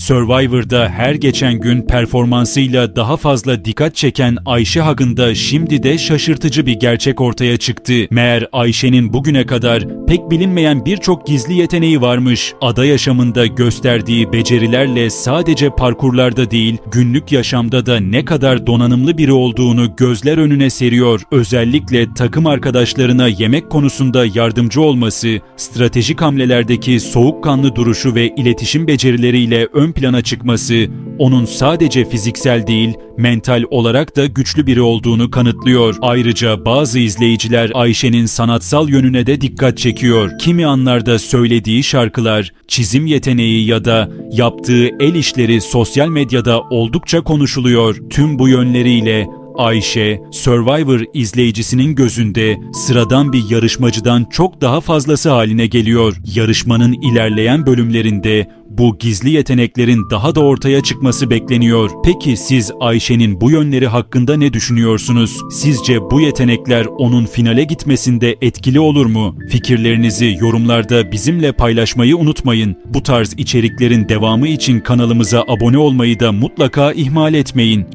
Survivor'da her geçen gün performansıyla daha fazla dikkat çeken Ayşe hakkında şimdi de şaşırtıcı bir gerçek ortaya çıktı. Meğer Ayşe'nin bugüne kadar pek bilinmeyen birçok gizli yeteneği varmış. Ada yaşamında gösterdiği becerilerle sadece parkurlarda değil, günlük yaşamda da ne kadar donanımlı biri olduğunu gözler önüne seriyor. Özellikle takım arkadaşlarına yemek konusunda yardımcı olması, stratejik hamlelerdeki soğukkanlı duruşu ve iletişim becerileriyle ön plana çıkması, onun sadece fiziksel değil, mental olarak da güçlü biri olduğunu kanıtlıyor. Ayrıca bazı izleyiciler Ayşe'nin sanatsal yönüne de dikkat çekiyor. Kimi anlarda söylediği şarkılar, çizim yeteneği ya da yaptığı el işleri sosyal medyada oldukça konuşuluyor. Tüm bu yönleriyle Ayşe, Survivor izleyicisinin gözünde sıradan bir yarışmacıdan çok daha fazlası haline geliyor. Yarışmanın ilerleyen bölümlerinde bu gizli yeteneklerin daha da ortaya çıkması bekleniyor. Peki siz Ayşe'nin bu yönleri hakkında ne düşünüyorsunuz? Sizce bu yetenekler onun finale gitmesinde etkili olur mu? Fikirlerinizi yorumlarda bizimle paylaşmayı unutmayın. Bu tarz içeriklerin devamı için kanalımıza abone olmayı da mutlaka ihmal etmeyin.